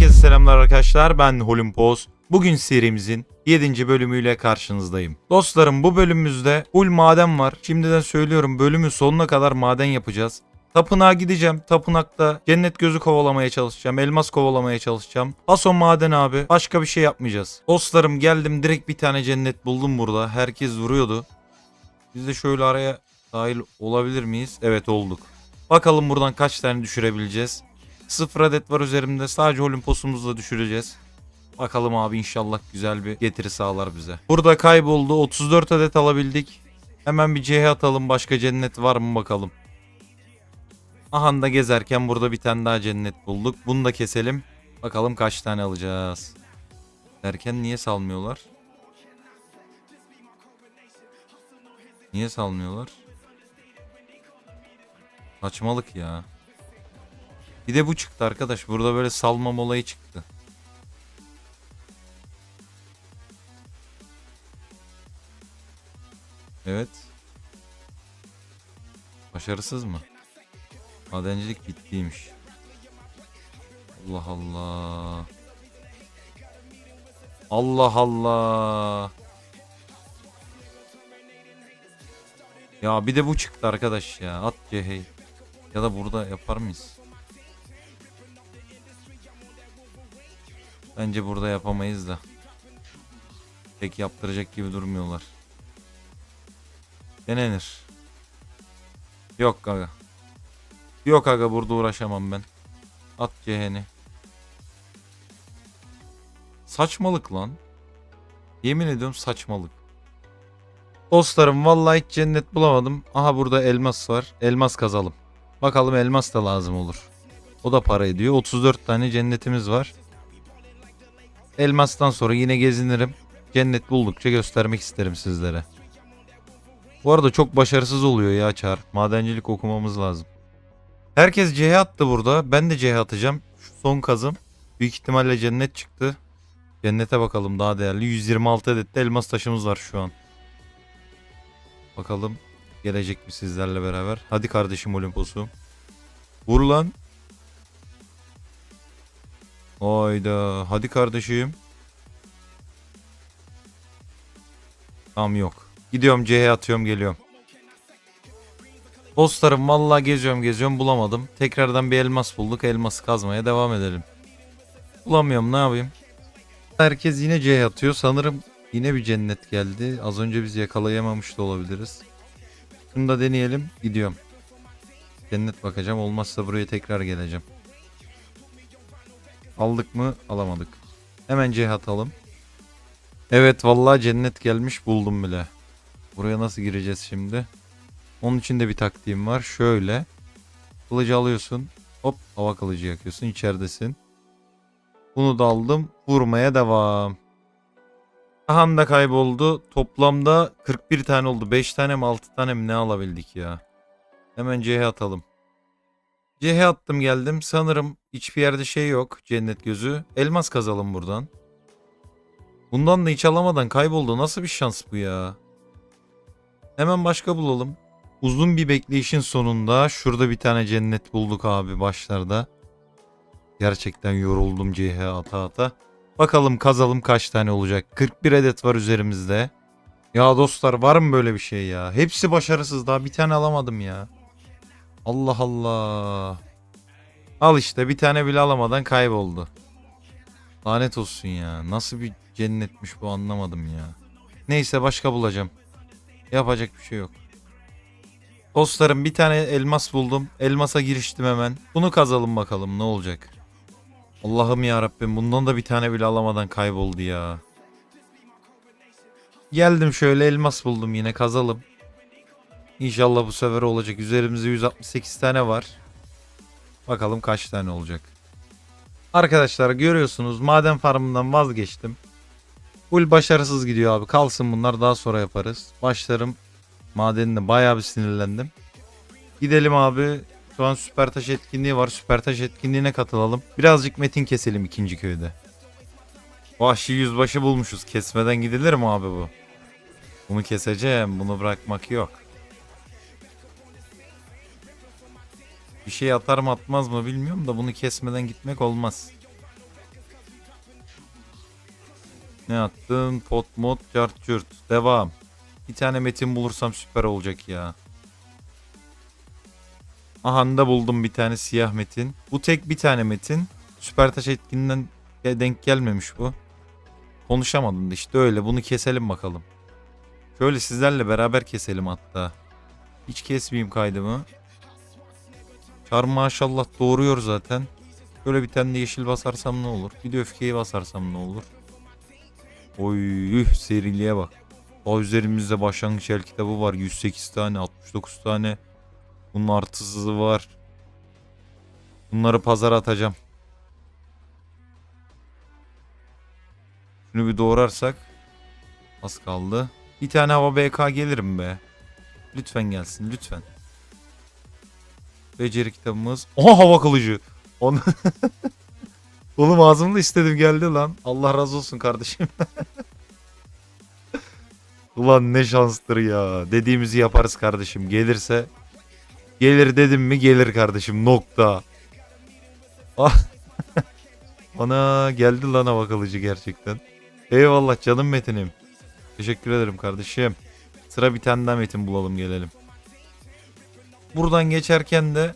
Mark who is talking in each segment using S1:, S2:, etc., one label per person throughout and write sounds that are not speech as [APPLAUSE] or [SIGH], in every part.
S1: Herkese selamlar arkadaşlar ben Holimpos. Bugün serimizin 7. bölümüyle karşınızdayım. Dostlarım bu bölümümüzde full maden var. Şimdiden söylüyorum bölümün sonuna kadar maden yapacağız. Tapınağa gideceğim. Tapınakta cennet gözü kovalamaya çalışacağım. Elmas kovalamaya çalışacağım. Paso maden abi. Başka bir şey yapmayacağız. Dostlarım geldim direkt bir tane cennet buldum burada. Herkes vuruyordu. Biz de şöyle araya dahil olabilir miyiz? Evet olduk. Bakalım buradan kaç tane düşürebileceğiz. Sıfır adet var üzerimde. Sadece Olimpos'umuzla düşüreceğiz. Bakalım abi inşallah güzel bir getiri sağlar bize. Burada kayboldu. 34 adet alabildik. Hemen bir CH atalım. Başka cennet var mı bakalım. Ahanda gezerken burada bir tane daha cennet bulduk. Bunu da keselim. Bakalım kaç tane alacağız. Derken niye salmıyorlar? Niye salmıyorlar? Saçmalık ya. Bir de bu çıktı arkadaş. Burada böyle salmam olayı çıktı. Evet. Başarısız mı? Madencilik bittiymiş. Allah Allah. Allah Allah. Ya bir de bu çıktı arkadaş ya. At CH'yi. Ya da burada yapar mıyız? Bence burada yapamayız da. Pek yaptıracak gibi durmuyorlar. Denenir. Yok aga. Yok aga burada uğraşamam ben. At ceheni. Saçmalık lan. Yemin ediyorum saçmalık. Dostlarım vallahi hiç cennet bulamadım. Aha burada elmas var. Elmas kazalım. Bakalım elmas da lazım olur. O da para ediyor. 34 tane cennetimiz var. Elmastan sonra yine gezinirim. Cennet buldukça göstermek isterim sizlere. Bu arada çok başarısız oluyor ya Çar. Madencilik okumamız lazım. Herkes CH attı burada. Ben de CH atacağım. Şu son kazım. Büyük ihtimalle cennet çıktı. Cennete bakalım daha değerli. 126 adet de elmas taşımız var şu an. Bakalım gelecek mi sizlerle beraber. Hadi kardeşim Olimpos'u. Vur lan. Hayda. Hadi kardeşim. Tamam yok. Gidiyorum C'ye atıyorum geliyorum. Dostlarım vallahi geziyorum geziyorum bulamadım. Tekrardan bir elmas bulduk. Elması kazmaya devam edelim. Bulamıyorum ne yapayım. Herkes yine C'ye atıyor. Sanırım yine bir cennet geldi. Az önce biz yakalayamamış da olabiliriz. Şunu da deneyelim. Gidiyorum. Cennet bakacağım. Olmazsa buraya tekrar geleceğim. Aldık mı? Alamadık. Hemen C atalım. Evet vallahi cennet gelmiş buldum bile. Buraya nasıl gireceğiz şimdi? Onun için de bir taktiğim var. Şöyle. Kılıcı alıyorsun. Hop hava kılıcı yakıyorsun. içeridesin. Bunu da aldım. Vurmaya devam. Ahan da kayboldu. Toplamda 41 tane oldu. 5 tane mi 6 tane mi ne alabildik ya. Hemen CH atalım. CH attım geldim. Sanırım hiçbir yerde şey yok. Cennet gözü. Elmas kazalım buradan. Bundan da hiç alamadan kayboldu. Nasıl bir şans bu ya? Hemen başka bulalım. Uzun bir bekleyişin sonunda şurada bir tane cennet bulduk abi başlarda. Gerçekten yoruldum CH ata ata. Bakalım kazalım kaç tane olacak. 41 adet var üzerimizde. Ya dostlar var mı böyle bir şey ya? Hepsi başarısız daha bir tane alamadım ya. Allah Allah. Al işte bir tane bile alamadan kayboldu. Lanet olsun ya. Nasıl bir cennetmiş bu anlamadım ya. Neyse başka bulacağım. Yapacak bir şey yok. Dostlarım bir tane elmas buldum. Elmasa giriştim hemen. Bunu kazalım bakalım ne olacak. Allah'ım ya Rabbim bundan da bir tane bile alamadan kayboldu ya. Geldim şöyle elmas buldum yine kazalım. İnşallah bu sefer olacak. Üzerimizde 168 tane var. Bakalım kaç tane olacak. Arkadaşlar görüyorsunuz maden farmından vazgeçtim. Full başarısız gidiyor abi. Kalsın bunlar daha sonra yaparız. Başlarım madenine bayağı bir sinirlendim. Gidelim abi. Şu an süper taş etkinliği var. Süper taş etkinliğine katılalım. Birazcık metin keselim ikinci köyde. Vahşi yüzbaşı bulmuşuz. Kesmeden gidilir mi abi bu? Bunu keseceğim. Bunu bırakmak yok. Bir şey atar mı atmaz mı bilmiyorum da bunu kesmeden gitmek olmaz. Ne attın? Pot mod cart cürt. Devam. Bir tane metin bulursam süper olacak ya. Aha da buldum bir tane siyah metin. Bu tek bir tane metin. Süper taş etkinden denk gelmemiş bu. Konuşamadım da işte öyle. Bunu keselim bakalım. Şöyle sizlerle beraber keselim hatta. Hiç kesmeyeyim kaydımı. Çar maşallah doğuruyor zaten. Şöyle bir tane de yeşil basarsam ne olur? Bir de öfkeyi basarsam ne olur? Oy üh, seriliğe bak. O üzerimizde başlangıç el kitabı var. 108 tane 69 tane. Bunun artısı var. Bunları pazara atacağım. Şunu bir doğrarsak. Az kaldı. Bir tane hava BK gelirim be. Lütfen gelsin lütfen. Beceri kitabımız. Oha hava kılıcı. Onu... [LAUGHS] Oğlum ağzımda istedim geldi lan. Allah razı olsun kardeşim. [LAUGHS] Ulan ne şanstır ya. Dediğimizi yaparız kardeşim. Gelirse gelir dedim mi gelir kardeşim. Nokta. Ah. [LAUGHS] Ana geldi lan hava kılıcı gerçekten. Eyvallah canım Metin'im. Teşekkür ederim kardeşim. Sıra bir tane daha Metin bulalım gelelim. Buradan geçerken de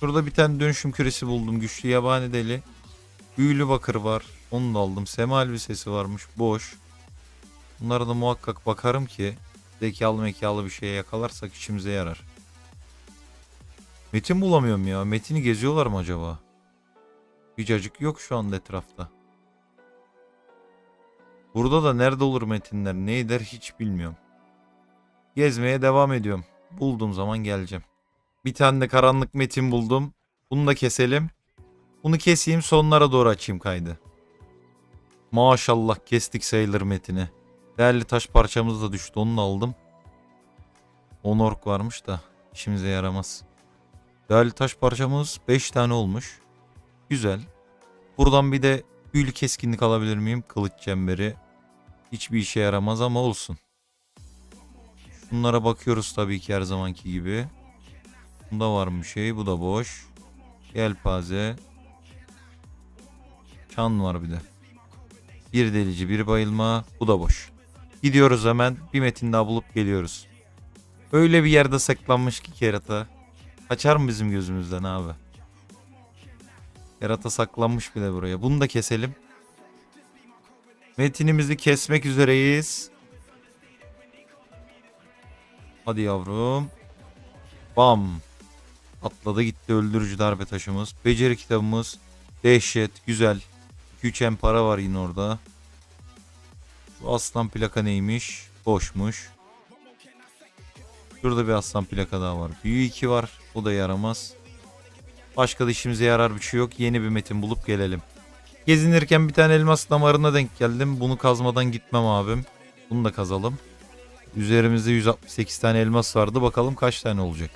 S1: şurada bir tane dönüşüm küresi buldum. Güçlü yabani deli. Büyülü bakır var. Onu da aldım. Sema elbisesi varmış. Boş. Bunlara da muhakkak bakarım ki zekalı mekalı bir şeye yakalarsak işimize yarar. Metin bulamıyorum ya. Metin'i geziyorlar mı acaba? Bir cacık yok şu anda etrafta. Burada da nerede olur metinler ne eder hiç bilmiyorum. Gezmeye devam ediyorum. Bulduğum zaman geleceğim. Bir tane de karanlık metin buldum. Bunu da keselim. Bunu keseyim sonlara doğru açayım kaydı. Maşallah kestik sayılır metini. Değerli taş parçamız da düştü onu da aldım. 10 ork varmış da işimize yaramaz. Değerli taş parçamız 5 tane olmuş. Güzel. Buradan bir de büyülü keskinlik alabilir miyim? Kılıç çemberi. Hiçbir işe yaramaz ama olsun. Bunlara bakıyoruz tabii ki her zamanki gibi. Bunda var mı şey? Bu da boş. Yelpaze. Çan var bir de. Bir delici, bir bayılma. Bu da boş. Gidiyoruz hemen. Bir metin daha bulup geliyoruz. Öyle bir yerde saklanmış ki kerata. Kaçar mı bizim gözümüzden abi? Kerata saklanmış bile buraya. Bunu da keselim. Metinimizi kesmek üzereyiz. Hadi yavrum. Bam. Atladı gitti öldürücü darbe taşımız. Beceri kitabımız. Dehşet. Güzel. 2-3 em para var yine orada. Bu aslan plaka neymiş? Boşmuş. Şurada bir aslan plaka daha var. Büyü 2 var. O da yaramaz. Başka da işimize yarar bir şey yok. Yeni bir metin bulup gelelim. Gezinirken bir tane elmas damarına denk geldim. Bunu kazmadan gitmem abim. Bunu da kazalım. Üzerimizde 168 tane elmas vardı. Bakalım kaç tane olacak.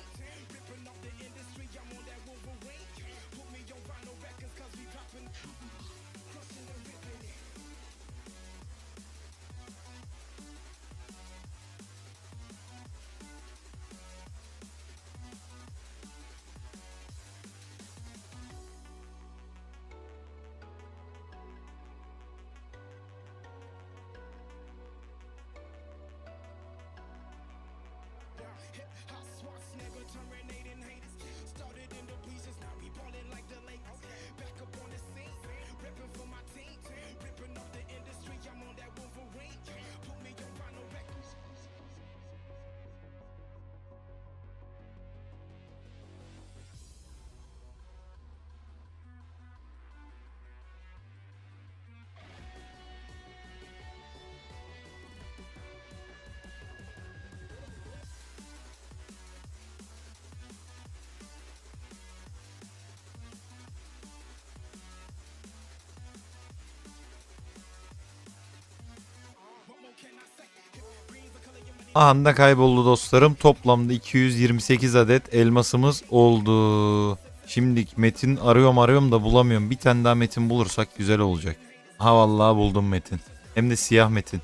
S1: Anda kayboldu dostlarım. Toplamda 228 adet elmasımız oldu. Şimdi metin arıyorum arıyorum da bulamıyorum. Bir tane daha metin bulursak güzel olacak. Ha vallahi buldum metin. Hem de siyah metin.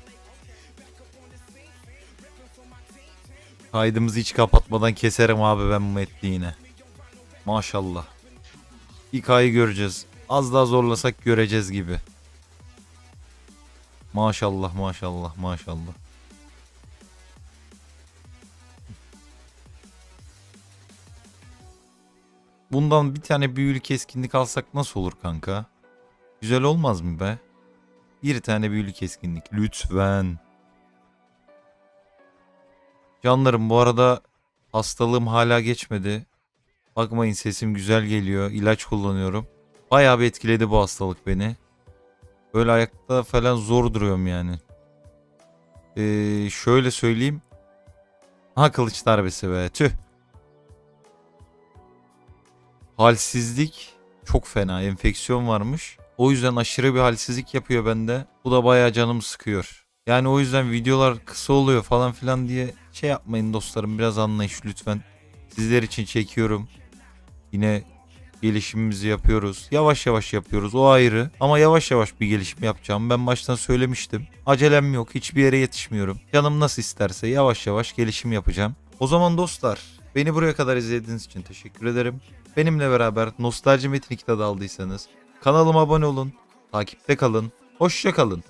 S1: Kaydımızı hiç kapatmadan keserim abi ben bu metni yine. Maşallah. İlk ayı göreceğiz. Az daha zorlasak göreceğiz gibi. Maşallah maşallah maşallah. Bundan bir tane büyülü keskinlik alsak nasıl olur kanka? Güzel olmaz mı be? Bir tane büyülü keskinlik lütfen. Canlarım bu arada hastalığım hala geçmedi. Bakmayın sesim güzel geliyor. İlaç kullanıyorum. Bayağı bir etkiledi bu hastalık beni. Böyle ayakta falan zor duruyorum yani. Ee, şöyle söyleyeyim. Ha kılıç darbesi be tüh. Halsizlik çok fena. Enfeksiyon varmış. O yüzden aşırı bir halsizlik yapıyor bende. Bu da bayağı canımı sıkıyor. Yani o yüzden videolar kısa oluyor falan filan diye şey yapmayın dostlarım. Biraz anlayış lütfen. Sizler için çekiyorum. Yine gelişimimizi yapıyoruz. Yavaş yavaş yapıyoruz o ayrı. Ama yavaş yavaş bir gelişim yapacağım. Ben baştan söylemiştim. Acelem yok. Hiçbir yere yetişmiyorum. Canım nasıl isterse yavaş yavaş gelişim yapacağım. O zaman dostlar beni buraya kadar izlediğiniz için teşekkür ederim. Benimle beraber Nostalji Metin 2'de aldıysanız kanalıma abone olun. Takipte kalın. Hoşça kalın.